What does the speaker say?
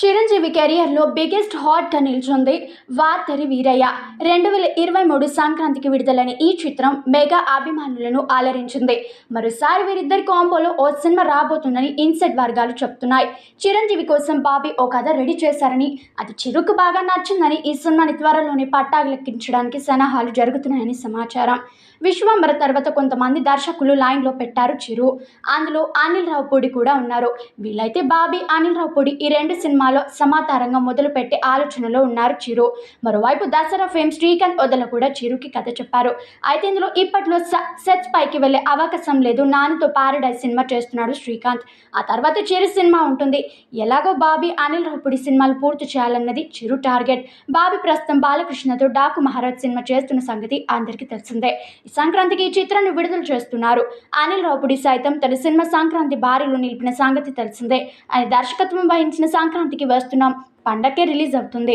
చిరంజీవి కెరియర్లో బిగ్గెస్ట్ హాట్గా నిల్చుంది వార్తరి వీరయ్య. రెండు వేల ఇరవై మూడు సంక్రాంతికి విడుదలైన ఈ చిత్రం మెగా అభిమానులను అలరించింది. మరోసారి వీరిద్దరి కాంబోలో ఓ సినిమా రాబోతుందని ఇన్సైడ్ వర్గాలు చెప్తున్నాయి. చిరంజీవి కోసం బాబీ ఓ కథ రెడీ చేశారని అది చిరుకు బాగా నచ్చిందని ఈ సినిమాని త్వరలోనే పట్టాలెక్కించడానికి సన్నాహాలు జరుగుతున్నాయని సమాచారం. విశ్వంబర తర్వాత కొంతమంది దర్శకులు లైన్లో పెట్టారు చిరు. అందులో అనిల్ రావుపూడి కూడా ఉన్నారు. వీళ్ళైతే బాబీ అనిల్ రావుపూడి ఈ రెండు సినిమా సినిమాలో సమాంతరంగా మొదలుపెట్టే ఆలోచనలో ఉన్నారు చిరు. మరోవైపు దసరా ఫేమ్ శ్రీకాంత్ వదల కూడా చిరుకి కథ చెప్పారు. అయితే ఇందులో ఇప్పట్లో సెట్స్ పైకి వెళ్ళే అవకాశం లేదు. నానితో పారడైజ్ సినిమా చేస్తున్నాడు శ్రీకాంత్. ఆ తర్వాత చిరు సినిమా ఉంటుంది. ఎలాగో బాబీ అనిల్ రాపుడి సినిమాలు పూర్తి చేయాలన్నది చిరు టార్గెట్. బాబీ ప్రస్తుతం బాలకృష్ణతో డాకు మహారాజ్ సినిమా చేస్తున్న సంగతి అందరికీ తెలిసిందే. ఈ సంక్రాంతికి ఈ చిత్రాన్ని విడుదల చేస్తున్నారు. అనిల్ రాపుడి సైతం తన సినిమా సంక్రాంతి బారిలో నిలిపిన సంగతి తెలిసిందే. ఆయన దర్శకత్వం వహించిన సంక్రాంతి ఇంటికి వస్తున్నాం. పండక్కే రిలీజ్ అవుతుంది.